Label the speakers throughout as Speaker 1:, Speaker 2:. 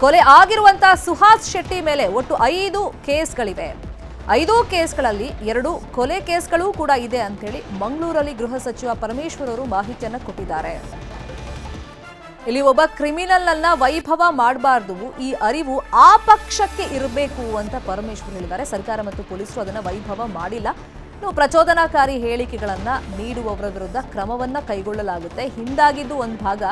Speaker 1: ಕೊಲೆ ಆಗಿರುವಂತಹ ಸುಹಾಸ್ ಶೆಟ್ಟಿ ಮೇಲೆ ಒಟ್ಟು ಐದು ಕೇಸ್ಗಳಿವೆ. ಐದು ಕೇಸ್ಗಳಲ್ಲಿ ಎರಡು ಕೊಲೆ ಕೇಸ್ಗಳು ಕೂಡ ಇದೆ ಅಂತೇಳಿ ಮಂಗಳೂರಲ್ಲಿ ಗೃಹ ಸಚಿವ ಪರಮೇಶ್ವರ್ ಅವರು ಮಾಹಿತಿಯನ್ನು ಕೊಟ್ಟಿದ್ದಾರೆ. ಇಲ್ಲಿ ಒಬ್ಬ ಕ್ರಿಮಿನಲ್ ಅನ್ನ ವೈಭವ ಮಾಡಬಾರ್ದು, ಈ ಅರಿವು ಆ ಪಕ್ಷಕ್ಕೆ ಇರಬೇಕು ಅಂತ ಪರಮೇಶ್ವರ್ ಹೇಳಿದ್ದಾರೆ. ಸರ್ಕಾರ ಮತ್ತು ಪೊಲೀಸರು ಅದನ್ನ ವೈಭವ ಮಾಡಿಲ್ಲ. ಇನ್ನು ಪ್ರಚೋದನಾಕಾರಿ ಹೇಳಿಕೆಗಳನ್ನ ನೀಡುವವರ ವಿರುದ್ಧ ಕ್ರಮವನ್ನ ಕೈಗೊಳ್ಳಲಾಗುತ್ತೆ. ಹಿಂದಾಗಿದ್ದು ಒಂದು ಭಾಗ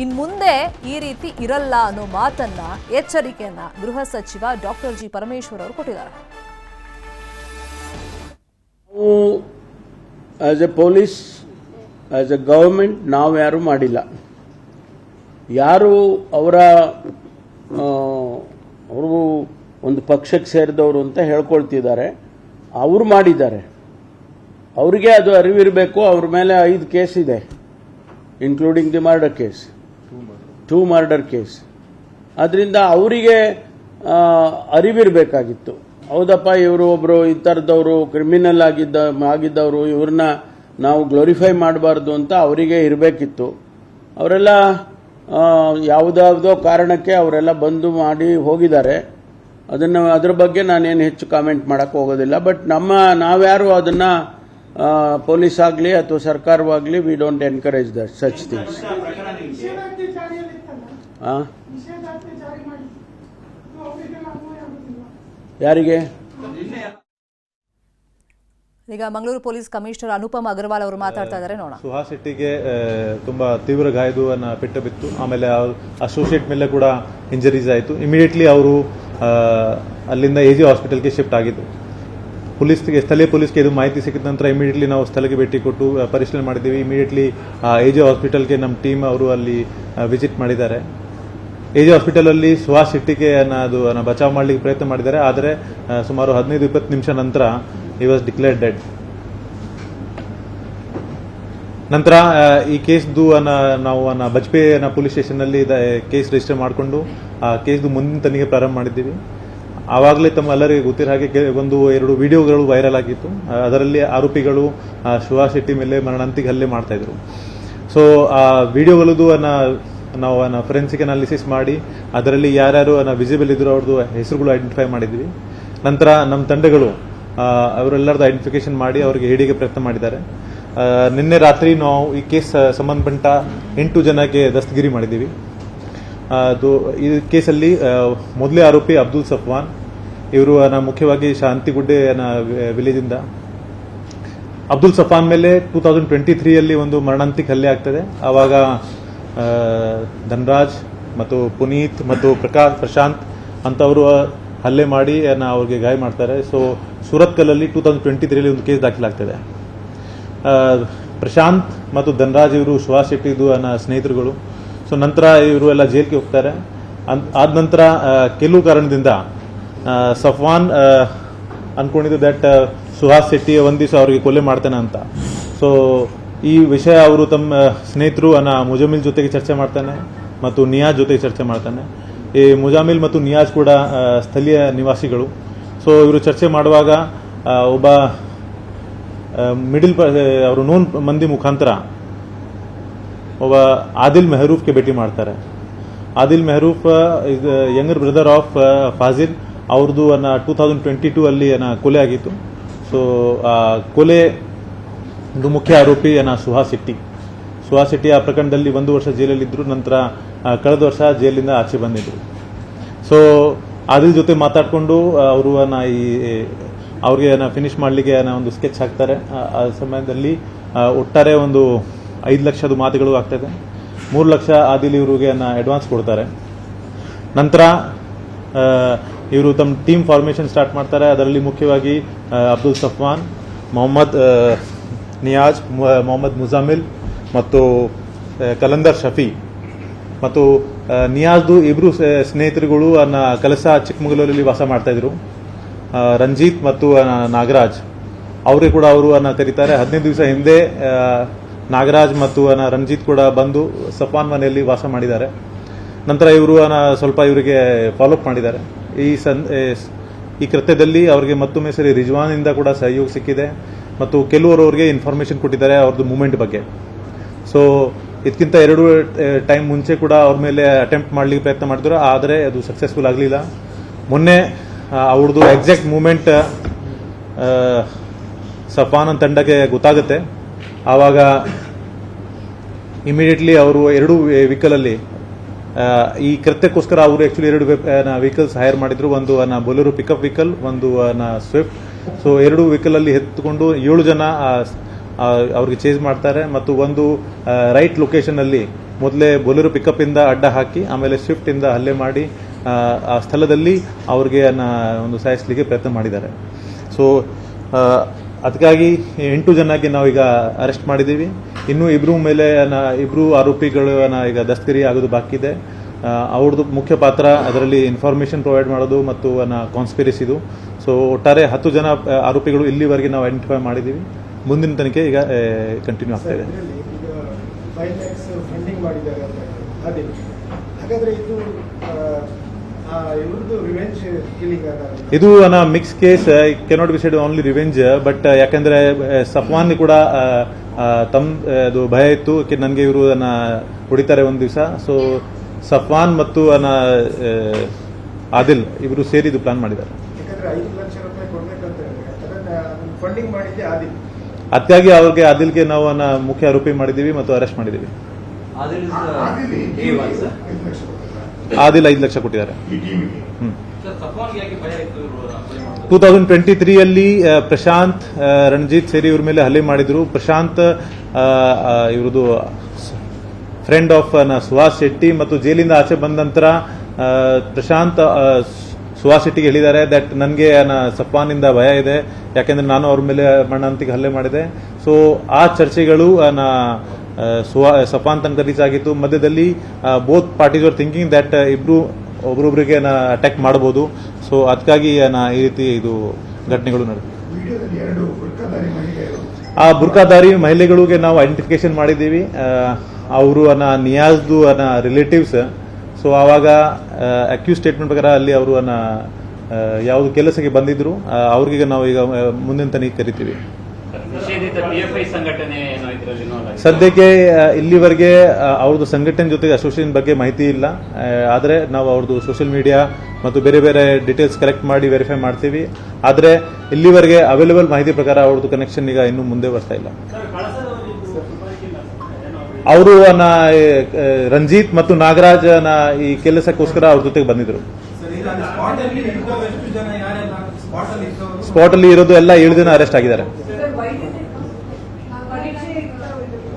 Speaker 1: ಇನ್ ಮುಂದೆ ಈ ರೀತಿ ಇರಲ್ಲ ಅನ್ನೋ ಮಾತನ್ನ ಎಚ್ಚರಿಕೆಯನ್ನ ಗೃಹ ಸಚಿವ ಡಾಕ್ಟರ್ ಜಿ ಪರಮೇಶ್ವರ್ ಅವರು ಕೊಟ್ಟಿದ್ದಾರೆ.
Speaker 2: As a police as a government ನಾವು ಯಾರು ಮಾಡಿಲ್ಲ. ಯಾರು ಅವರ ಅವರು ಒಂದು ಪಕ್ಷಕ್ಕೆ ಸೇರಿದವರು ಅಂತ ಹೇಳ್ಕೊಳ್ತಿದ್ದಾರೆ. ಅವರು ಮಾಡಿದ್ದಾರೆ. ಅವರಿಗೆ ಅದು ಅರಿವಿರಬೇಕು, ಅವ್ರ ಮೇಲೆ ಐದು ಕೇಸ್ ಇದೆ including the murder case two murder case ಅದರಿಂದ ಅವರಿಗೆ ಅರಿವಿರಬೇಕಾಗಿತ್ತು. ಹೌದಪ್ಪ, ಇವರು ಒಬ್ಬರು ಈ ಥರದವರು ಕ್ರಿಮಿನಲ್ ಆಗಿದ್ದ, ಆಗಿದ್ದವರು, ಇವ್ರನ್ನ ನಾವು ಗ್ಲೋರಿಫೈ ಮಾಡಬಾರ್ದು ಅಂತ ಅವರಿಗೆ ಇರಬೇಕಿತ್ತು. ಅವರೆಲ್ಲ ಯಾವುದಾವುದೋ ಕಾರಣಕ್ಕೆ ಅವರೆಲ್ಲ ಬಂದು ಮಾಡಿ ಹೋಗಿದ್ದಾರೆ. ಅದನ್ನು, ಅದ್ರ ಬಗ್ಗೆ ನಾನೇನು ಹೆಚ್ಚು ಕಾಮೆಂಟ್ ಮಾಡೋಕ್ಕೆ ಹೋಗೋದಿಲ್ಲ. ಬಟ್ ನಮ್ಮ, ನಾವ್ಯಾರು ಅದನ್ನು ಪೊಲೀಸ್ ಆಗಲಿ ಅಥವಾ ಸರ್ಕಾರವಾಗಲಿ we don't encourage that such things ಯಾರಿಗೆ?
Speaker 1: ಈಗ ಮಂಗಳೂರು ಪೊಲೀಸ್ ಕಮಿಷನರ್ ಅನುಪಮ್ ಅಗರ್ವಾಲ್ ಅವರು ಮಾತಾಡ್ತಾ ಇದ್ದಾರೆ ನೋಡೋಣ.
Speaker 3: ಸುಹಾಸ್ ಶೆಟ್ಟಿಗೆ ತುಂಬಾ ತೀವ್ರ ಗಾಯದುವನ್ನು ಪೆಟ್ಟು ಬಿತ್ತು. ಆಮೇಲೆ ಅಸೋಸಿಯೇಟ್ ಮೇಲೆ ಕೂಡ ಇಂಜರೀಸ್ ಆಯಿತು. ಇಮಿಡಿಯೇಟ್ಲಿ ಅವರು ಆ, ಅಲ್ಲಿಂದ ಎ ಜಿ ಹಾಸ್ಪಿಟಲ್ಗೆ ಶಿಫ್ಟ್ ಆಗಿದ್ದು ಪೊಲೀಸ್ಗೆ, ಸ್ಥಳೀಯ ಪೊಲೀಸ್ಗೆ ಇದು ಮಾಹಿತಿ ಸಿಕ್ಕಿದ ನಂತರ ಇಮಿಡಿಯೇಟ್ಲಿ ನಾವು ಸ್ಥಳಕ್ಕೆ ಭೇಟಿ ಕೊಟ್ಟು ಪರಿಶೀಲನೆ ಮಾಡಿದ್ದೀವಿ. ಇಮಿಡಿಯೇಟ್ಲಿ ಎ ಜಿ ಹಾಸ್ಪಿಟಲ್ಗೆ ನಮ್ಮ ಟೀಮ್ ಅವರು ಅಲ್ಲಿ ವಿಸಿಟ್ ಮಾಡಿದ್ದಾರೆ. ಎ ಜಿ ಹಾಸ್ಪಿಟಲಲ್ಲಿ ಸುಹಾಸ್ ಶೆಟ್ಟಿಗೆ ಅನ್ನ ಅದು ಬಚಾವ್ ಮಾಡಲಿಕ್ಕೆ ಪ್ರಯತ್ನ ಮಾಡಿದ್ದಾರೆ. ಆದರೆ ಸುಮಾರು ಹದಿನೈದು, ಇಪ್ಪತ್ತು ನಿಮಿಷ ನಂತರ ಈ ವಾಸ್ ಡಿಕ್ಲೇರ್ಡ್ ಡೆಡ್ ನಂತರ ಈ ಕೇಸ್ದು ನಾವು ಬಜ್ಪೆ ಪೊಲೀಸ್ ಸ್ಟೇಷನ್ನಲ್ಲಿ ಕೇಸ್ ರಿಜಿಸ್ಟರ್ ಮಾಡಿಕೊಂಡು, ಆ ಕೇಸ್ದು ಮುಂದಿನ ತನಿಖೆ ಪ್ರಾರಂಭ ಮಾಡಿದ್ದೀವಿ. ಆವಾಗಲೇ ತಮ್ಮ ಎಲ್ಲರಿಗೆ ಗೊತ್ತಿರೋ ಹಾಗೆ ಒಂದು ಎರಡು ವಿಡಿಯೋಗಳು ವೈರಲ್ ಆಗಿತ್ತು. ಅದರಲ್ಲಿ ಆರೋಪಿಗಳು ಶಿವಾ ಶೆಟ್ಟಿ ಮೇಲೆ ಮರಣಾಂತಿಗೆ ಹಲ್ಲೆ ಮಾಡ್ತಾ ಇದ್ರು. ಸೊ ಆ, ವಿಡಿಯೋಗಳದ್ದು ನಾವು ಅನ್ನ ಫೊರೆನ್ಸಿಕ್ ಅನಾಲಿಸಿಸ್ ಮಾಡಿ, ಅದರಲ್ಲಿ ಯಾರ್ಯಾರು ಅನ್ನ ವಿಸಿಬಲ್ ಇದ್ರು ಅವ್ರದ್ದು ಹೆಸರುಗಳು ಐಡೆಂಟಿಫೈ ಮಾಡಿದ್ವಿ. ನಂತರ ನಮ್ಮ ತಂಡಗಳು ಅವರೆಲ್ಲರದ್ದು ಐಡೆಂಟಿಫಿಕೇಶನ್ ಮಾಡಿ ಅವರಿಗೆ ಹಿಡಿಗೆ ಪ್ರಯತ್ನ ಮಾಡಿದ್ದಾರೆ. ನಿನ್ನೆ ರಾತ್ರಿ ನಾವು ಈ ಕೇಸ್ ಸಂಬಂಧಪಟ್ಟ ಎಂಟು ಜನಕ್ಕೆ ದಸ್ತಗಿರಿ ಮಾಡಿದ್ದೀವಿ. ಅದು ಈ ಕೇಸಲ್ಲಿ ಮೊದಲೇ ಆರೋಪಿ ಅಬ್ದುಲ್ ಸಫ್ವಾನ್. ಇವರು ಮುಖ್ಯವಾಗಿ ಶಾಂತಿಗುಡ್ಡೆ ವಿಲೇಜ್ ವಿಲೇಜಿಂದ. ಅಬ್ದುಲ್ ಸಫಾನ್ ಮೇಲೆ ಟೂ ತೌಸಂಡ್ ಟ್ವೆಂಟಿ ತ್ರೀಯಲ್ಲಿ ಒಂದು ಮರಣಾಂತಿಕ ಹಲ್ಲೆ ಆಗ್ತದೆ. ಆವಾಗ ಧನ್ರಾಜ್ ಮತ್ತು ಪುನೀತ್ ಮತ್ತು ಪ್ರಕಾಶ್ ಪ್ರಶಾಂತ್ ಅಂತವರು ಹಲ್ಲೆ ಮಾಡಿ ಅವ್ರಿಗೆ ಗಾಯ ಮಾಡ್ತಾರೆ. ಸೊ ಸುರತ್ಕಲ್ಲಲ್ಲಿ ಟೂ ತೌಸಂಡ್ ಟ್ವೆಂಟಿ ತ್ರೀಯಲ್ಲಿ ಒಂದು ಕೇಸ್ ದಾಖಲಾಗ್ತದೆ. ಪ್ರಶಾಂತ್ ಮತ್ತು ಧನ್ರಾಜ್ ಇವರು ಸುಹಾಸ್ ಶೆಟ್ಟಿದು ಸ್ನೇಹಿತರುಗಳು. ಸೊ ನಂತರ ಇವರು ಎಲ್ಲ ಜೈಲ್ಗೆ ಹೋಗ್ತಾರೆ. ಆದ ನಂತರ ಕೆಲವು ಕಾರಣದಿಂದ ಸಫ್ವಾನ್ ಅನ್ಕೊಂಡಿದ್ದು ದಟ್ ಸುಹಾಸ್ ಶೆಟ್ಟಿ ಒಂದ್ ದಿವಸ ಅವ್ರಿಗೆ ಕೊಲೆ ಮಾಡ್ತಾನೆ ಅಂತ. ಸೊ ಈ ವಿಷಯ ಅವರು ತಮ್ಮ ಸ್ನೇಹಿತರು ಅನ್ನ ಮುಜಾಮಿಲ್ ಜೊತೆಗೆ ಚರ್ಚೆ ಮಾಡ್ತಾನೆ ಮತ್ತು ನಿಯಾಜ್ ಜೊತೆಗೆ ಚರ್ಚೆ ಮಾಡ್ತಾನೆ. ಈ ಮುಜಾಮಿಲ್ ಮತ್ತು ನಿಯಾಜ್ ಕೂಡ ಸ್ಥಳೀಯ ನಿವಾಸಿಗಳು. ಸೊ ಇವರು ಚರ್ಚೆ ಮಾಡುವಾಗ ಒಬ್ಬ ಮಿಡಿಲ್ ಅವರು ನೋನ್ ಮಂದಿ ಮುಖಾಂತರ ಒಬ್ಬ ಆದಿಲ್ ಮೆಹರೂಫ್ಗೆ ಭೇಟಿ ಮಾಡ್ತಾರೆ. Adil Mehroof is younger brother of Fazil ಅವ್ರದ್ದು ಅನ್ನ ಟೂ ತೌಸಂಡ್ ಟ್ವೆಂಟಿ ಟೂ ಅಲ್ಲಿ ಅನ್ನ ಕೊಲೆ ಆಗಿತ್ತು. ಸೊ ಕೊಲೆ ಮುಖ್ಯ ಆರೋಪಿ ಅನ್ನ ಸುಹಾಸ್ ಶೆಟ್ಟಿ. ಸುಹಾಸ್ ಶೆಟ್ಟಿ ಆ ಪ್ರಕರಣದಲ್ಲಿ ಒಂದು ವರ್ಷ ಜೈಲಲ್ಲಿದ್ದರು ನಂತರ ಕಳೆದ ವರ್ಷ ಜೈಲಿಂದ ಆಚೆ ಬಂದಿದ್ದರು ಸೊ ಆದಿಲ್ ಜೊತೆ ಮಾತಾಡಿಕೊಂಡು ಅವರು ಈ ಅವ್ರಿಗೆ ಫಿನಿಶ್ ಮಾಡಲಿಕ್ಕೆ ಒಂದು ಸ್ಕೆಚ್ ಹಾಕ್ತಾರೆ. ಆ- ಸಮಯದಲ್ಲಿ ಒಟ್ಟಾರೆ ಒಂದು ಐದು ಲಕ್ಷದ ಮಾತುಗಳು ಆಗ್ತದೆ ಮೂರು ಲಕ್ಷ ಆದಿಲ್ ಇವರಿಗೆ ಅಡ್ವಾನ್ಸ್ ಕೊಡ್ತಾರೆ. ನಂತರ ಇವರು ತಮ್ಮ ಟೀಮ್ ಫಾರ್ಮೇಷನ್ ಸ್ಟಾರ್ಟ್ ಮಾಡ್ತಾರೆ. ಅದರಲ್ಲಿ ಮುಖ್ಯವಾಗಿ ಅಬ್ದುಲ್ ಸಫ್ವಾನ್, ಮೊಹಮ್ಮದ್ ನಿಯಾಜ್ ಮೊಹಮ್ಮದ್ ಮುಜಾಮಿಲ್ ಮತ್ತು ಕಲಂದರ್ ಶಫಿ. ಮತ್ತು ನಿಯಾಜ್ದು ಇಬ್ರು ಸ- ಸ್ನೇಹಿತರುಗಳು ಅನ್ನ ಕಲಸ ಚಿಕ್ಕಮಗಳೂರಲ್ಲಿ ವಾಸ ಮಾಡ್ತಾ ಇದ್ರು. ರಂಜಿತ್ ಮತ್ತು ನಾಗರಾಜ್. ಅವರೇ ಕೂಡ ಅವರು ಅನ್ನ ಕರೀತಾರೆ ಹದಿನೈದು ದಿವಸ ಹಿಂದೆ ನಾಗರಾಜ್ ಮತ್ತು ರಂಜಿತ್ ಕೂಡ ಬಂದು ಸಫಾನ್ ಮನೆಯಲ್ಲಿ ವಾಸ ಮಾಡಿದ್ದಾರೆ. ನಂತರ ಇವರು ಸ್ವಲ್ಪ ಇವರಿಗೆ ಫಾಲೋಅಪ್ ಮಾಡಿದ್ದಾರೆ. ಈ ಸನ್ ಈ ಕೃತ್ಯದಲ್ಲಿ ಅವರಿಗೆ ಮತ್ತೊಮ್ಮೆ ಸರಿ ರಿಜ್ವಾನಿಂದ ಕೂಡ ಸಹಯೋಗ ಸಿಕ್ಕಿದೆ ಮತ್ತು ಕೆಲವರು ಅವರಿಗೆ ಇನ್ಫಾರ್ಮೇಶನ್ ಕೊಟ್ಟಿದ್ದಾರೆ ಅವ್ರದ್ದು ಮೂಮೆಂಟ್ ಬಗ್ಗೆ. ಸೊ ಇದಕ್ಕಿಂತ ಎರಡು ಟೈಮ್ ಮುಂಚೆ ಕೂಡ ಅವ್ರ ಮೇಲೆ ಅಟೆಂಪ್ಟ್ ಮಾಡಲಿಕ್ಕೆ ಪ್ರಯತ್ನ ಮಾಡಿದ್ರು ಆದರೆ ಅದು ಸಕ್ಸಸ್ಫುಲ್ ಆಗಲಿಲ್ಲ. ಮೊನ್ನೆ ಅವ್ರದ್ದು ಎಕ್ಸಾಕ್ಟ್ ಮೂಮೆಂಟ್ ಸಫಾನ್ ತಂಡಕ್ಕೆ ಗೊತ್ತಾಗುತ್ತೆ. ಆವಾಗ ಇಮಿಡಿಯೇಟ್ಲಿ ಅವರು ಎರಡು ವೆಹಿಕಲಲ್ಲಿ ಈ ಕೃತ್ಯಕ್ಕೋಸ್ಕರ ಅವರು ಆ್ಯಕ್ಚುಲಿ ಎರಡು ವೆಹಿಕಲ್ಸ್ ಹೈರ್ ಮಾಡಿದ್ರು. ಒಂದು ಬೊಲೆರೋ ಪಿಕಪ್ ವೆಹಿಕಲ್ ಒಂದು ಸ್ವಿಫ್ಟ್ ಸೊ ಎರಡು ವೆಹಿಕಲಲ್ಲಿ ಎತ್ತುಕೊಂಡು ಏಳು ಜನ ಅವ್ರಿಗೆ ಚೇಂಜ್ ಮಾಡ್ತಾರೆ. ಮತ್ತು ಒಂದು ರೈಟ್ ಲೊಕೇಶನಲ್ಲಿ ಮೊದಲೇ ಬೊಲೆರೋ ಪಿಕಪ್ ಇಂದ ಅಡ್ಡ ಹಾಕಿ ಆಮೇಲೆ ಸ್ವಿಫ್ಟಿಂದ ಹಲ್ಲೆ ಮಾಡಿ ಆ, ಸ್ಥಳದಲ್ಲಿ ಅವ್ರಿಗೆ ಒಂದು ಸಾಯಿಸಲಿಕ್ಕೆ ಪ್ರಯತ್ನ ಮಾಡಿದ್ದಾರೆ. ಸೊ ಅದಕ್ಕಾಗಿ ಎಂಟು ಜನಕ್ಕೆ ನಾವೀಗ ಅರೆಸ್ಟ್ ಮಾಡಿದ್ದೀವಿ. ಇನ್ನು ಇಬ್ರು ಮೇಲೆ ಇಬ್ಬರು ಆರೋಪಿಗಳು ಈಗ ದಸ್ತಗಿರಿ ಆಗೋದು ಬಾಕಿ ಇದೆ. ಅವ್ರದ್ದು ಮುಖ್ಯ ಪಾತ್ರ ಅದರಲ್ಲಿ ಇನ್ಫಾರ್ಮೇಷನ್ ಪ್ರೊವೈಡ್ ಮಾಡೋದು ಮತ್ತು ಕಾನ್ಸ್ಪಿರಸಿದು ಸೊ ಒಟ್ಟಾರೆ ಹತ್ತು ಜನ ಆರೋಪಿಗಳು ಇಲ್ಲಿವರೆಗೆ ನಾವು ಐಡೆಂಟಿಫೈ ಮಾಡಿದ್ದೀವಿ. ಮುಂದಿನ ತನಿಖೆ ಈಗ ಕಂಟಿನ್ಯೂ ಆಗ್ತಾ ಇದೆ
Speaker 4: ಇದರಲ್ಲಿ ಈಗ ಫೈವ್ ಲ್ಯಾಕ್ಸ್ ಫಂಡಿಂಗ್ ಮಾಡಿದ್ದಾರೆ ಅಂತ ಅದೇ ಹಾಗಾದ್ರೆ ಇದು
Speaker 3: ಅನ್ನ mix case cannot be said only revenge but ಯಾಕಂದ್ರೆ ಸಫ್ವಾನ್ ಕೂಡ ಆ, ಆ, ತಮ್ ಅದು ಭಯ ಇತ್ತು. ನನಗೆ ಇವರು ಅನ್ನ ಹೊಡಿತಾರೆ ಒಂದು ದಿವಸ. ಸೊ ಸಫ್ವಾನ್ ಮತ್ತು ಅನ್ನ ಆದಿಲ್ ಇವರು ಸೇರಿ ಇದು ಪ್ಲಾನ್ ಮಾಡಿದ್ದಾರೆ. ಅದಕ್ಕಾಗಿ ಅವ್ರಿಗೆ ಆದಿಲ್ಗೆ ನಾವು ಅನ್ನ ಮುಖ್ಯ ಆರೋಪಿ ಮಾಡಿದ್ದೀವಿ ಮತ್ತು ಅರೆಸ್ಟ್ ಮಾಡಿದ್ದೀವಿ. ಆದಿಲ್ ಐದು ಲಕ್ಷ ಕೊಟ್ಟಿದ್ದಾರೆ. ಟೂ ತೌಸಂಡ್ ಟ್ವೆಂಟಿ ತ್ರೀಯಲ್ಲಿ ಪ್ರಶಾಂತ್ ರಣಜಿತ್ ಸೇರಿ ಇವ್ರ ಮೇಲೆ ಹಲ್ಲೆ ಮಾಡಿದ್ರು. ಪ್ರಶಾಂತ್ ಇವ್ರದ್ದು ಫ್ರೆಂಡ್ ಆಫ್ ಸುಹಾಸ್ ಶೆಟ್ಟಿ ಮತ್ತು ಜೈಲಿಂದ ಆಚೆ ಬಂದ ನಂತರ ಪ್ರಶಾಂತ್ ಸುಹಾಸ್ ಶೆಟ್ಟಿಗೆ ಹೇಳಿದ್ದಾರೆ ದಟ್ ನನಗೆ ಸಪ್ಪಾನಿಂದ ಭಯ ಇದೆ. ಯಾಕೆಂದ್ರೆ ನಾನು ಅವ್ರ ಮೇಲೆ ಮಣ್ಣಂತಿಗೆ ಹಲ್ಲೆ ಮಾಡಿದೆ. ಸೊ ಆ ಚರ್ಚೆಗಳು ನ, ಸಫಾನ್ ತನಕ ರೀಚ್ ಆಗಿತ್ತು ಮಧ್ಯದಲ್ಲಿ both parties are thinking that ಇಬ್ರು ಒಬ್ರೊಬ್ರಿಗೆ ಅಟ್ಯಾಕ್ ಮಾಡಬಹುದು ಸೊ ಅದಕ್ಕಾಗಿ ನಾ ಈ ರೀತಿ ಇದು ಘಟನೆಗಳು ನಡೆದಿದೆ ಆ ಬುರ್ಕಾದಾರಿ ಮಹಿಳೆಗಳಿಗೆ ನಾವು ಐಡೆಂಟಿಫಿಕೇಶನ್ ಮಾಡಿದ್ದೀವಿ. ಅವರು ಅನ್ನ ನಿಯಾಜ್ದು ಅನ್ನ ರಿಲೇಟಿವ್ಸ್ ಸೊ ಆವಾಗ ಅಕ್ಯೂಸ್ ಸ್ಟೇಟ್ಮೆಂಟ್ ಪ್ರಕಾರ ಅಲ್ಲಿ ಅವರು ಅನ್ನ ಯಾವುದು ಕೆಲಸಕ್ಕೆ ಬಂದಿದ್ರು ಅವ್ರಿಗೆ ನಾವು ಈಗ ಮುಂದಿನ ತನಿಖೆ ಕರಿತೀವಿ. ಸದ್ಯಕ್ಕೆ ಇಲ್ಲಿವರೆಗೆ ಅವ್ರದ್ದು ಸಂಘಟನೆ ಜೊತೆಗೆ ಅಸೋಸಿಯೇಷನ್ ಬಗ್ಗೆ ಮಾಹಿತಿ ಇಲ್ಲ. ಆದರೆ ನಾವು ಅವ್ರದ್ದು ಸೋಷಿಯಲ್ ಮೀಡಿಯಾ ಮತ್ತು ಬೇರೆ ಬೇರೆ ಡೀಟೇಲ್ಸ್ ಕಲೆಕ್ಟ್ ಮಾಡಿ ವೆರಿಫೈ ಮಾಡ್ತೀವಿ. ಆದರೆ ಇಲ್ಲಿವರೆಗೆ ಅವೈಲೇಬಲ್ ಮಾಹಿತಿ ಪ್ರಕಾರ ಅವ್ರದ್ದು ಕನೆಕ್ಷನ್ ಈಗ ಇನ್ನೂ ಮುಂದೆ ಬರ್ತಾ ಇಲ್ಲ. ಅವರು ರಂಜಿತ್ ಮತ್ತು ನಾಗರಾಜ್ ಈ ಕೆಲಸಕ್ಕೋಸ್ಕರ ಅವ್ರ ಜೊತೆಗೆ ಬಂದಿದ್ರು. ಸ್ಪಾಟ್ ಅಲ್ಲಿ ಇರೋದು ಎಲ್ಲ ಏಳು ಜನ ಅರೆಸ್ಟ್ ಆಗಿದ್ದಾರೆ.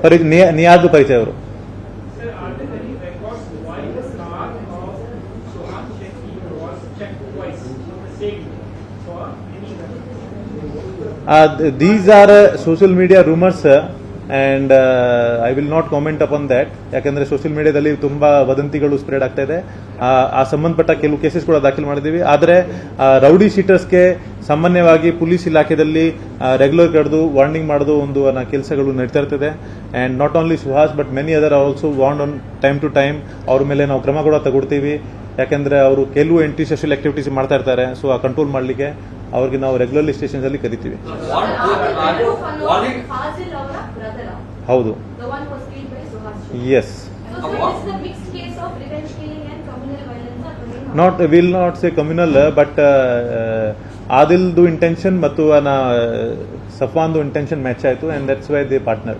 Speaker 3: ಪರಿ ನಿಯಾ- ನಿಯಾಜ್ ಪರಿಚಯ ಅವರು these are social media rumours and I will not comment upon that ಯಾಕಂದ್ರೆ ಸೋಷಿಯಲ್ ಮೀಡಿಯಾದಲ್ಲಿ ತುಂಬಾ ವದಂತಿಗಳು ಸ್ಪ್ರೆಡ್ ಆಗ್ತಾ ಇದೆ. ಆ, ಸಂಬಂಧಪಟ್ಟ ಕೆಲವು ಕೇಸಸ್ ಕೂಡ ದಾಖಲು ಮಾಡಿದ್ದೀವಿ. ಆದರೆ ರೌಡಿ ಶೀಟರ್ಸ್ಗೆ ಸಾಮಾನ್ಯವಾಗಿ ಪೊಲೀಸ್ ಇಲಾಖೆಯಲ್ಲಿ ರೆಗ್ಯುಲರ್ ಕಡಿದು ವಾರ್ನಿಂಗ್ ಮಾಡೋದು ಒಂದು ಕೆಲಸಗಳು ನಡೀತಾ ಇರ್ತದೆ. And not only Suhas but many other also warn on time to time ಅವ್ರ ಮೇಲೆ ನಾವು ಕ್ರಮ ಕೂಡ ತಗೊಳ್ತೀವಿ. ಯಾಕಂದ್ರೆ ಅವರು ಕೆಲವು ಎಂಟಿ ಸೋಷಿಯಲ್ ಆಕ್ಟಿವಿಟೀಸ್ ಮಾಡ್ತಾ ಇರ್ತಾರೆ. ಸೊ ಆ ಕಂಟ್ರೋಲ್ ಮಾಡಲಿಕ್ಕೆ ಅವ್ರಿಗೆ ನಾವು ರೆಗ್ಯುಲರ್ಲಿ ಸ್ಟೇಷನ್ಸ್ ಅಲ್ಲಿ ಕರಿತೀವಿ. ಹೌದು. As not will not say communal but ಆದಿಲ್ದು intention ಮತ್ತು ಸಫಾನ್ದು ಇಂಟೆನ್ಷನ್ ಮ್ಯಾಚ್ ಆಯಿತು and that's why the partner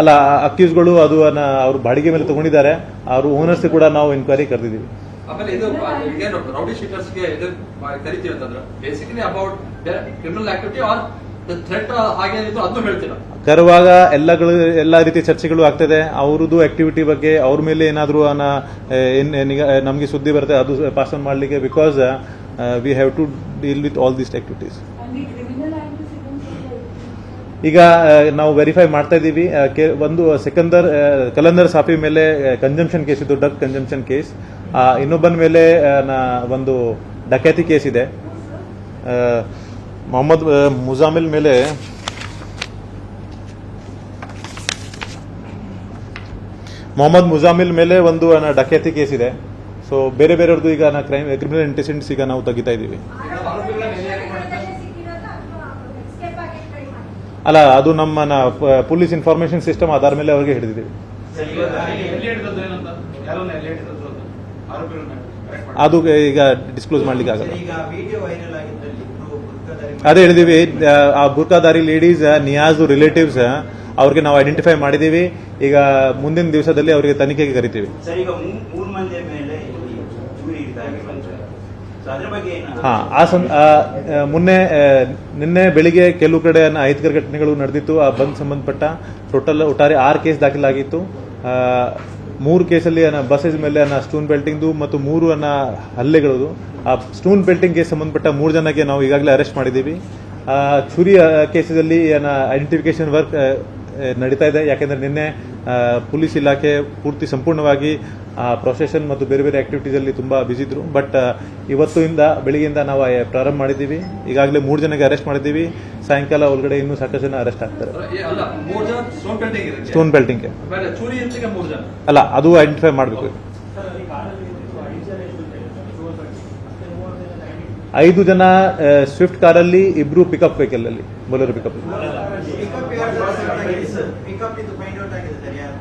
Speaker 3: ಅಲ್ಲ ಅಕ್ಯೂಸ್ಗಳು ಅದು ಅವ್ರು ಬಾಡಿಗೆ ಮೇಲೆ ತಗೊಂಡಿದ್ದಾರೆ. ಅವ್ರ ಓನರ್ಸ್ ಕೂಡ ನಾವು ಇನ್ಕ್ವೈರಿ ಕರೆದಿದ್ದೀವಿ.
Speaker 5: ಆಮೇಲೆ ಇದು ಏನು ರೌಡಿ ಶೀಟರ್ಸ್ಗೆ ಇದು ಕರಿತೀವಿ ಅಂತಂದ್ರೆ basically about criminal activity or ಹೇಳ್ತೀರಾ?
Speaker 3: ಕರುವಾಗ ಎಲ್ಲಗಳು ಎಲ್ಲ ರೀತಿ ಚರ್ಚೆಗಳು ಆಗ್ತದೆ. ಅವ್ರದ್ದು ಆಕ್ಟಿವಿಟಿ ಬಗ್ಗೆ ಅವ್ರ ಮೇಲೆ ಏನಾದರೂ ನಮಗೆ ಸುದ್ದಿ ಬರುತ್ತೆ ಅದು ಪಾಸ್ ಆನ್ ಮಾಡಲಿಕ್ಕೆ because we have to deal with all these activities ಈಗ ನಾವು ವೆರಿಫೈ ಮಾಡ್ತಾ ಇದ್ದೀವಿ. ಒಂದು ಸೆಕಂದರ್ ಆ, ಕಲಂದರ್ ಸಾಫಿ ಮೇಲೆ ಕನ್ಸಂಪ್ಷನ್ ಕೇಸ್ ಇದು ಡ್ರಗ್ ಕನ್ಸಂಪ್ಷನ್ ಕೇಸ್ ಇನ್ನೊಬ್ಬನ ಮೇಲೆ ಒಂದು ಡಕ್ಯಾತಿ ಕೇಸ್ ಇದೆ. ಮೊಹಮ್ಮದ್ ಮುಜಾಮಿಲ್ ಮೇಲೆ ಮೊಹಮ್ಮದ್ ಮುಜಾಮಿಲ್ ಮೇಲೆ ಒಂದು ಆ, ಡಕ್ಯಾತಿ ಕೇಸ್ ಇದೆ. ಸೊ ಬೇರೆ ಬೇರೆಯವ್ರದ್ದು ಈಗ ಕ್ರೈಮ್ ಕ್ರಿಮಿನಲ್ ಇಂಟೆಸಿಡೆಂಟ್ಸ್ ಈಗ ನಾವು ತೆಗಿತಾ ಇದ್ದೀವಿ. ಅಲ್ಲ ಅದು ನಮ್ಮ ಪೊಲೀಸ್ ಇನ್ಫಾರ್ಮೇಶನ್ ಸಿಸ್ಟಮ್ ಆಧಾರ ಮೇಲೆ ಅವರಿಗೆ ಹಿಡಿದಿದ್ದೀವಿ. ಅದು? ಈಗ ಡಿಸ್ಕ್ಲೋಸ್ ಮಾಡ್ಲಿಕ್ಕೆ ಆಗಲ್ಲ. ಅದೇ ಹೇಳಿದೀವಿ ಆ ಬುರ್ಕಾದಾರಿ ಲೇಡೀಸ್ ನಿಯಾಜ್ ರಿಲೇಟಿವ್ಸ್ ಅವ್ರಿಗೆ ನಾವು ಐಡೆಂಟಿಫೈ ಮಾಡಿದೀವಿ. ಈಗ ಮುಂದಿನ ದಿವಸದಲ್ಲಿ ಅವರಿಗೆ ತನಿಖೆಗೆ ಕರಿತೀವಿ. ಹಾ ಆ ಸಂ ಆ, ಮೊನ್ನೆ ನಿನ್ನೆ ಬೆಳಿಗ್ಗೆ ಕೆಲವು ಕಡೆ ಅಹಿತಕರ ಘಟನೆಗಳು ನಡೆದಿತ್ತು. ಆ ಬಂದ್ ಸಂಬಂಧಪಟ್ಟ ಟೋಟಲ್ ಒಟ್ಟಾರೆ ಆರು ಕೇಸ್ ದಾಖಲಾಗಿತ್ತು. ಮೂರು ಕೇಸಲ್ಲಿ ಅನ್ನ ಬಸ್ಸಸ್ ಮೇಲೆ ಅನ್ನ ಸ್ಟೂನ್ ಬೆಲ್ಟಿಂಗ್ದು ಮತ್ತು ಮೂರು ಅನ್ನ ಹಲ್ಲೆಗಳದು. ಆ ಸ್ಟೂನ್ ಬೆಲ್ಟಿಂಗ್ ಕೇಸ್ ಸಂಬಂಧಪಟ್ಟ ಮೂರು ಜನಕ್ಕೆ ನಾವು ಈಗಾಗಲೇ ಅರೆಸ್ಟ್ ಮಾಡಿದ್ದೀವಿ. ಚುರಿ ಕೇಸಲ್ಲಿ ಅನ್ನ ಐಡೆಂಟಿಫಿಕೇಶನ್ ವರ್ಕ್ ನಡೀತಾ ಇದೆ. ಯಾಕೆಂದ್ರೆ ನಿನ್ನೆ ಪೊಲೀಸ್ ಇಲಾಖೆ ಪೂರ್ತಿ ಸಂಪೂರ್ಣವಾಗಿ ಪ್ರೊಸೆಷನ್ ಮತ್ತು ಬೇರೆ ಬೇರೆ ಆಕ್ಟಿವಿಟೀಸ್ ಅಲ್ಲಿ ತುಂಬಾ ಬಿಸಿ ಇದ್ರು. ಬಟ್ ಇವತ್ತಿಂದ ಬೆಳಿಗ್ಗೆಯಿಂದ ನಾವು ಪ್ರಾರಂಭ ಮಾಡಿದ್ದೀವಿ. ಈಗಾಗಲೇ ಮೂರು ಜನಕ್ಕೆ ಅರೆಸ್ಟ್ ಮಾಡಿದ್ದೀವಿ. ಸಾಯಂಕಾಲ ಒಳಗಡೆ ಇನ್ನೂ ಸಾಕಷ್ಟು ಜನ ಅರೆಸ್ಟ್ ಆಗ್ತಾರೆ.
Speaker 5: ಅಲ್ಲ ಮೂರ್ ಜನ ಸ್ಟೋನ್
Speaker 3: ಬೆಲ್ಟಿಂಗ್ ಬೆಲ್ಟಿಂಗ್ಗೆ ಅಲ್ಲ ಅದು ಐಡೆಂಟಿಫೈ ಮಾಡಬೇಕು. ಐದು ಜನ ಸ್ವಿಫ್ಟ್ ಕಾರಲ್ಲಿ ಇಬ್ರು ಪಿಕಪ್ ವೆಹಿಕಲ್ ಅಲ್ಲಿ ಬೋಲರ್ ಪಿಕಪ್
Speaker 6: ಪಿಕಪ್ ಇದು ಫೈಂಡ್ ಔಟ್ ಆಗಿದೆ ಸರ್ ಯಾರು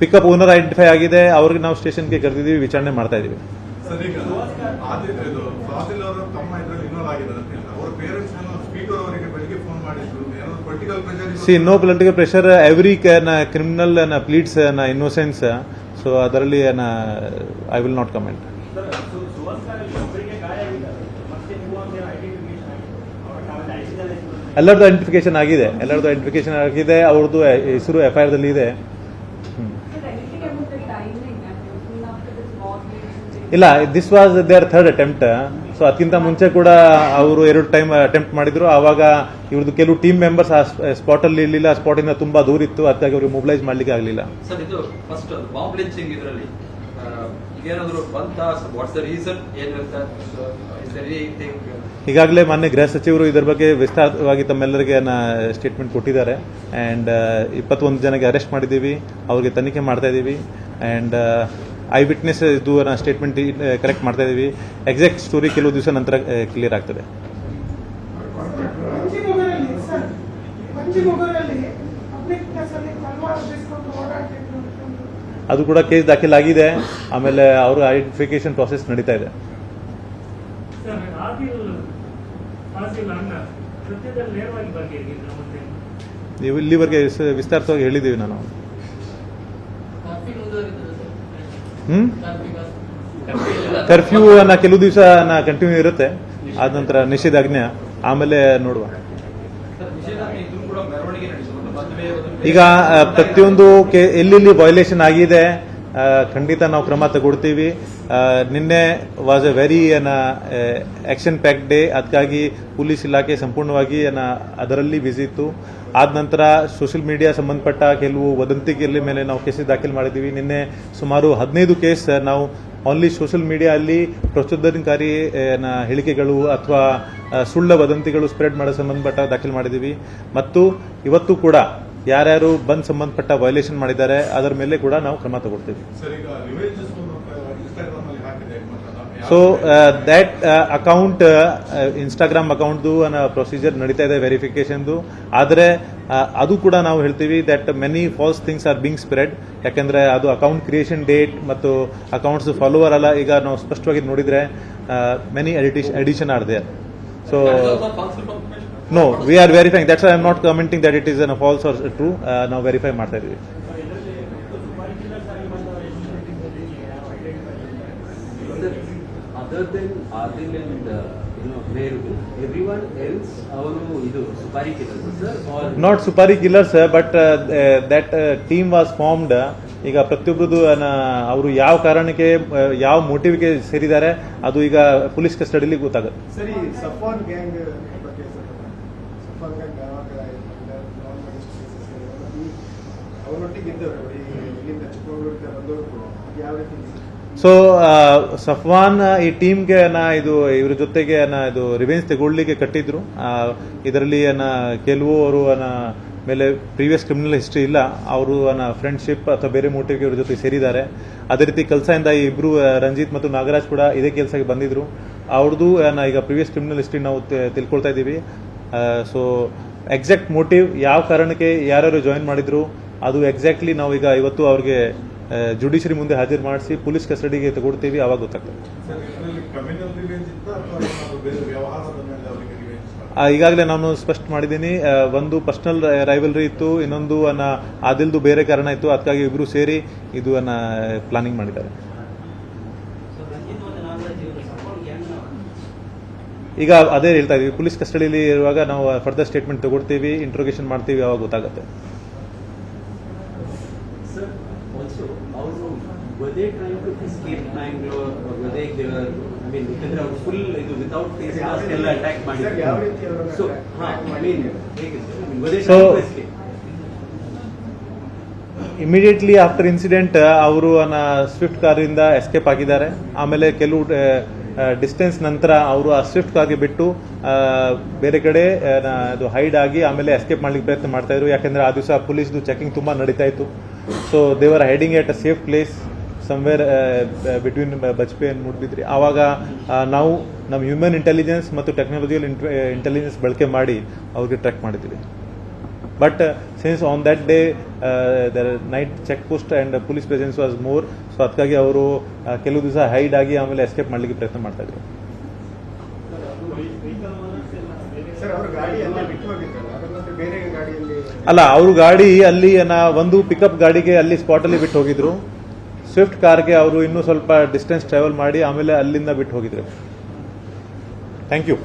Speaker 3: ಪಿಕಪ್ ಓನರ್ ಐಡೆಂಟಿಫೈ ಆಗಿದೆ ಅವ್ರಿಗೆ ನಾವು ಸ್ಟೇಷನ್ಗೆ ಕರೆದಿದ್ದೀವಿ ವಿಚಾರಣೆ ಮಾಡ್ತಾ ಇದೀವಿ
Speaker 7: ಸರ್ ಈಗ ಆದಿತ್ಯ ಇದು ಫಾಸಿಲ್ ಅವರು ತಮ್ಮ ಇದರಲ್ಲಿ ಇನ್ವಾಲ್ವ್ ಆಗಿದ್ದಾರೆ ಅಂತ ಹೇಳಿದ್ರು. ಅವ್ರ ಪೇರೆಂಟ್ಸ್ ಸ್ಪೀಕರ್ ಅವರಿಗೆ ಬೆಳಿಗ್ಗೆ ಫೋನ್ ಮಾಡಿದ್ರು ಏನೋ political pressure
Speaker 3: see no political pressure every criminal pleads innocence so ಅದರಲ್ಲಿ ಐ ವಿಲ್ ನಾಟ್ ಕಮೆಂಟ್ ಎಲ್ಲರದ್ದು ಐಡೆಂಟಿಫಿಕೇಶನ್ ಆಗಿದೆ. ಎಲ್ಲರದ್ದು ಐಡೆಂಟಿಫಿಕೇಶನ್ ಆಗಿದೆ ಅವ್ರದ್ದು ಹೆಸರು ಎಫ್ ಐ ಆರ್ ದಲ್ಲಿ ಇದೆ ಹ್ಮ್. ಇಲ್ಲ this was their third attempt so ಅದಕ್ಕಿಂತ ಮುಂಚೆ ಕೂಡ ಅವರು ಎರಡು ಟೈಮ್ ಅಟೆಂಪ್ಟ್ ಮಾಡಿದ್ರು. ಆವಾಗ ಇವ್ರದ್ದು ಕೆಲವು ಟೀಮ್ ಮೆಂಬರ್ಸ್ ಆ ಸ್ಪಾಟ್ ಅಲ್ಲಿ ಇರಲಿಲ್ಲ. ಸ್ಪಾಟ್ ಇಂದ ತುಂಬಾ ದೂರ ಇತ್ತು. ಅದಕ್ಕಾಗಿ ಅವ್ರಿಗೆ ಮೊಬಿಲೈಸ್ ಮಾಡ್ಲಿಕ್ಕೆ ಆಗಲಿಲ್ಲ. ಈಗಾಗಲೇ ಮಾನ್ಯ ಗೃಹ ಸಚಿವರು ಇದರ ಬಗ್ಗೆ ವಿಸ್ತಾರವಾಗಿ ತಮ್ಮೆಲ್ಲರಿಗೆ ಸ್ಟೇಟ್ಮೆಂಟ್ ಕೊಟ್ಟಿದ್ದಾರೆ. ಅಂಡ್ ಇಪ್ಪತ್ತೊಂದು ಜನಕ್ಕೆ ಅರೆಸ್ಟ್ ಮಾಡಿದ್ದೀವಿ. ಅವ್ರಿಗೆ ತನಿಖೆ ಮಾಡ್ತಾ ಇದ್ದೀವಿ. ಅಂಡ್ ಐ ವಿಟ್ನೆಸ್ ಇದು ಸ್ಟೇಟ್ಮೆಂಟ್ ಕರೆಕ್ಟ್ ಮಾಡ್ತಾ ಇದ್ದೀವಿ ಎಕ್ಸಾಕ್ಟ್ ಸ್ಟೋರಿ ಕೆಲವು ದಿವಸ ನಂತರ ಕ್ಲಿಯರ್ ಆಗ್ತದೆ.
Speaker 8: ಓಡಾಡ್ತಿದ್ರು ಅಂತ.
Speaker 3: ಅದು ಕೂಡ ಕೇಸ್ ದಾಖಲಾಗಿದೆ. ಆಮೇಲೆ ಅವರು ಐಡೆಂಟಿಫಿಕೇಶನ್ ಪ್ರಾಸೆಸ್ ನಡೀತಾ ಇದೆ. ನೀವು ಇಲ್ಲಿವರೆಗೆ ವಿಸ್ತಾರವಾಗಿ ಹೇಳಿದ್ದೀವಿ ನಾನು. ಹ್ಮ್? ಕರ್ಫ್ಯೂ ಅನ್ನ ಕೆಲವು ದಿವಸ ಕಂಟಿನ್ಯೂ ಇರುತ್ತೆ. ಆದ ನಂತರ ನಿಷೇಧಾಜ್ಞೆ ಆಮೇಲೆ ನೋಡುವ. ಈಗ ಪ್ರತಿಯೊಂದು ಎಲ್ಲೆಲ್ಲಿ ವೈಲೇಷನ್ ಆಗಿದೆ ಖಂಡಿತ ನಾವು ಕ್ರಮ ತಗೊಳ್ತೀವಿ. ನಿನ್ನೆ was a very action pack day ಅದಕ್ಕಾಗಿ ಪೊಲೀಸ್ ಇಲಾಖೆ ಸಂಪೂರ್ಣವಾಗಿ, ಏನ, ಅದರಲ್ಲಿ ಇತ್ತು. ಆದ ನಂತರ ಸೋಷಿಯಲ್ ಮೀಡಿಯಾ ಸಂಬಂಧಪಟ್ಟ ಕೆಲವು ವದಂತಿಗೆಲ್ಲ ಮೇಲೆ ನಾವು ಕೇಸ್ ದಾಖಲು ಮಾಡಿದ್ದೀವಿ. ನಿನ್ನೆ ಸುಮಾರು ಹದಿನೈದು ಕೇಸ್ ನಾವು ಓನ್ಲಿ ಸೋಷಿಯಲ್ ಮೀಡಿಯಾ ಅಲ್ಲಿ ಪ್ರಚೋದನಕಾರಿ, ಏನ, ಹೇಳಿಕೆಗಳು ಅಥವಾ ಸುಳ್ಳ ವದಂತಿಗಳು ಸ್ಪ್ರೆಡ್ ಮಾಡೋ ಸಂಬಂಧಪಟ್ಟ ದಾಖಲು ಮಾಡಿದ್ದೀವಿ. ಮತ್ತು ಇವತ್ತು ಕೂಡ ಯಾರ್ಯಾರು ಬಂದ್ ಸಂಬಂಧಪಟ್ಟ ವೈಲೇಷನ್ ಮಾಡಿದ್ದಾರೆ ಅದರ ಮೇಲೆ ಕೂಡ ನಾವು ಕ್ರಮ ತಗೊಳ್ತೀವಿ. ಸೊ ದ್ಯಾಟ್ ಅಕೌಂಟ್ ಇನ್ಸ್ಟಾಗ್ರಾಮ್ ಅಕೌಂಟ್ದು ಪ್ರೊಸೀಜರ್ ನಡೀತಾ ಇದೆ ವೆರಿಫಿಕೇಶನ್ದು ಆದರೆ ಅದು ಕೂಡ ನಾವು ಹೇಳ್ತೀವಿ that many false things are being spread ಯಾಕೆಂದ್ರೆ ಅದು ಅಕೌಂಟ್ ಕ್ರಿಯೇಷನ್ ಡೇಟ್ ಮತ್ತು ಅಕೌಂಟ್ಸ್ ಫಾಲೋವರ್ ಅಲ್ಲ ಈಗ ನಾವು ಸ್ಪಷ್ಟವಾಗಿ ನೋಡಿದ್ರೆ many addition are there so
Speaker 5: That is also false information.
Speaker 3: No we are verifying that's I am not commenting that it is an false or true ನಾವು verify ಮಾಡ್ತಾ ಇದೀವಿ
Speaker 9: other than Adil and you know ಬೇರು ಅವರು ಇದು ಸುಪಾರಿ ಕೆಲಸ sir
Speaker 3: not supari killers but that team was formed ಈಗ ಪ್ರತಿಯೊಬ್ಬರದು ಅವರು ಯಾವ ಕಾರಣಕ್ಕೆ ಯಾವ ಮೋಟಿವ್ಗೆ ಸೇರಿದ್ದಾರೆ ಅದು ಈಗ ಪೊಲೀಸ್ ಕಸ್ಟಡಿಲಿ ಗೊತ್ತಾಗುತ್ತೆ.
Speaker 4: ಸರಿ ಸಫಾನ್ ಗ್ಯಾಂಗ್ ರೀತಿ
Speaker 3: ಸೊ ಸಫ್ವಾನ್ ಈ ಟೀಮ್ಗೆ ಇದು, ಇವ್ರ ಜೊತೆಗೆ ನಾ ಇದು ರಿವೆನ್ಸ್ ತಗೊಳ್ಳಿಕ್ಕೆ ಕಟ್ಟಿದ್ರು. ಇದರಲ್ಲಿ ನಾ ಕೆಲವು ಅವರು ಮೇಲೆ ಪ್ರೀವಿಯಸ್ ಕ್ರಿಮಿನಲ್ ಹಿಸ್ಟ್ರಿ ಇಲ್ಲ. ಅವರು ಫ್ರೆಂಡ್ಶಿಪ್ ಅಥವಾ ಬೇರೆ ಮೋಟಿವ್ಗೆ ಇವ್ರ ಜೊತೆ ಸೇರಿದ್ದಾರೆ. ಅದೇ ರೀತಿ ಕೆಲಸದಿಂದ ಈ ಇಬ್ರು ರಂಜಿತ್ ಮತ್ತು ನಾಗರಾಜ್ ಕೂಡ ಇದೇ ಕೆಲಸಕ್ಕೆ ಬಂದಿದ್ರು. ಅವ್ರದ್ದು ಈಗ ಪ್ರೀವಿಯಸ್ ಕ್ರಿಮಿನಲ್ ಹಿಸ್ಟ್ರಿ ನಾವು ತಿಳ್ಕೊಳ್ತಾ ಇದ್ದೀವಿ. ಸೊ ಎಕ್ಸಾಕ್ಟ್ ಮೋಟಿವ್ ಯಾವ ಕಾರಣಕ್ಕೆ ಯಾರ್ಯಾರು ಜಾಯಿನ್ ಮಾಡಿದ್ರು ಅದು ಎಕ್ಸಾಕ್ಟ್ಲಿ ನಾವೀಗ ಈಗ ಇವತ್ತು ಅವ್ರಿಗೆ ಜುಡಿಷರಿ ಮುಂದೆ ಹಾಜರು ಮಾಡಿಸಿ ಪೊಲೀಸ್ ಕಸ್ಟಡಿಗೆ ತಗೊಳ್ತೀವಿ ಅವಾಗ ಗೊತ್ತಾಗ್ತದೆ. ಈಗಾಗಲೇ ನಾನು ಸ್ಪಷ್ಟ ಮಾಡಿದ್ದೀನಿ ಒಂದು ಪರ್ಸನಲ್ ರೈವಲ್ರಿ ಇತ್ತು ಇನ್ನೊಂದು ಅನ್ನ ಆದಿಲ್ದು ಬೇರೆ ಕಾರಣ ಇತ್ತು ಅದಕ್ಕಾಗಿ ಇಬ್ರು ಸೇರಿ ಇದು ಅನ್ನ ಪ್ಲಾನಿಂಗ್ ಮಾಡಿದ್ದಾರೆ
Speaker 6: ಸೊ ರಂಜಿತ್ ಮತ್ತು ನಾಗರಾಜ್ ಇವರು ಸಪೋರ್ಟ್ ಹೆಂಗ್
Speaker 3: ಈಗ ಅದೇ ಹೇಳ್ತಾ ಇದೀವಿ ಪೊಲೀಸ್ ಕಸ್ಟಡಿಯಲ್ಲಿ ಇರುವಾಗ ನಾವು ಫರ್ದರ್ ಸ್ಟೇಟ್ಮೆಂಟ್ ತಗೊಳ್ತೀವಿ ಇಂಟ್ರೋಗೇಷನ್ ಮಾಡ್ತೀವಿ ಯಾವಾಗ ಗೊತ್ತಾಗುತ್ತೆ.
Speaker 9: ಸೊ?
Speaker 3: ಇಮಿಡಿಯೇಟ್ಲಿ ಆಫ್ಟರ್ ಇನ್ಸಿಡೆಂಟ್ ಅವರು ಸ್ವಿಫ್ಟ್ ಕಾರಿಂದ ಎಸ್ಕೇಪ್ ಆಗಿದ್ದಾರೆ. ಆಮೇಲೆ ಕೆಲವು ಡಿಸ್ಟೆನ್ಸ್ ನಂತರ ಅವರು ಆ ಸ್ವಿಫ್ಟ್ ಕಾರ್ಗೆ ಬಿಟ್ಟು ಬೇರೆ ಕಡೆ ಅದು ಹೈಡ್ ಆಗಿ ಆಮೇಲೆ ಎಸ್ಕೇಪ್ ಮಾಡ್ಲಿಕ್ಕೆ ಪ್ರಯತ್ನ ಮಾಡ್ತಾ ಇದ್ರು. ಯಾಕಂದ್ರೆ ಆ ದಿವಸ ಪೊಲೀಸ್ದು ಚೆಕಿಂಗ್ ತುಂಬಾ ನಡೀತಾ ಇತ್ತು. So they're hiding at a safe place somewhere between Bajpe and Moodbidri ಆವಾಗ ನಾವು ನಮ್ಮ ಹ್ಯೂಮನ್ ಇಂಟೆಲಿಜೆನ್ಸ್ ಮತ್ತು ಟೆಕ್ನಾಲಜಿಯಲ್ ಇಂಟೆಲಿಜೆನ್ಸ್ ಬಳಕೆ ಮಾಡಿ ಅವ್ರಿಗೆ ಟ್ರ್ಯಾಕ್ ಮಾಡಿದ್ದೀವಿ But uh, since on that day uh, the night check post and uh, police presence was more, so ಅದಕ್ಕಾಗಿ ಅವರು ಕೆಲವು ದಿವಸ ಹೈಡ್ ಆಗಿ ಆಮೇಲೆ ಎಸ್ಕೇಪ್ ಮಾಡ್ಲಿಕ್ಕೆ ಪ್ರಯತ್ನ ಮಾಡ್ತಾ ಇದ್ರು. ಅಲ್ಲೇ ಅವರು ಗಾಡಿ ಅಲ್ಲಿ ನಾ ಒಂದು ಪಿಕಪ್ ಗಾಡಿಗೆ ಅಲ್ಲಿ ಸ್ಪಾಟ್ ಅಲ್ಲಿ ಬಿಟ್ಟು ಹೋಗಿದ್ರು. ಸ್ವಿಫ್ಟ್ ಕಾರ್ಗೆ ಅವರು ಇನ್ನೂ ಸ್ವಲ್ಪ ಡಿಸ್ಟೆನ್ಸ್ ಟ್ರಾವೆಲ್ ಮಾಡಿ ಆಮೇಲೆ ಅಲ್ಲಿಂದ ಬಿಟ್ಟು ಹೋಗಿದ್ರು. Thank you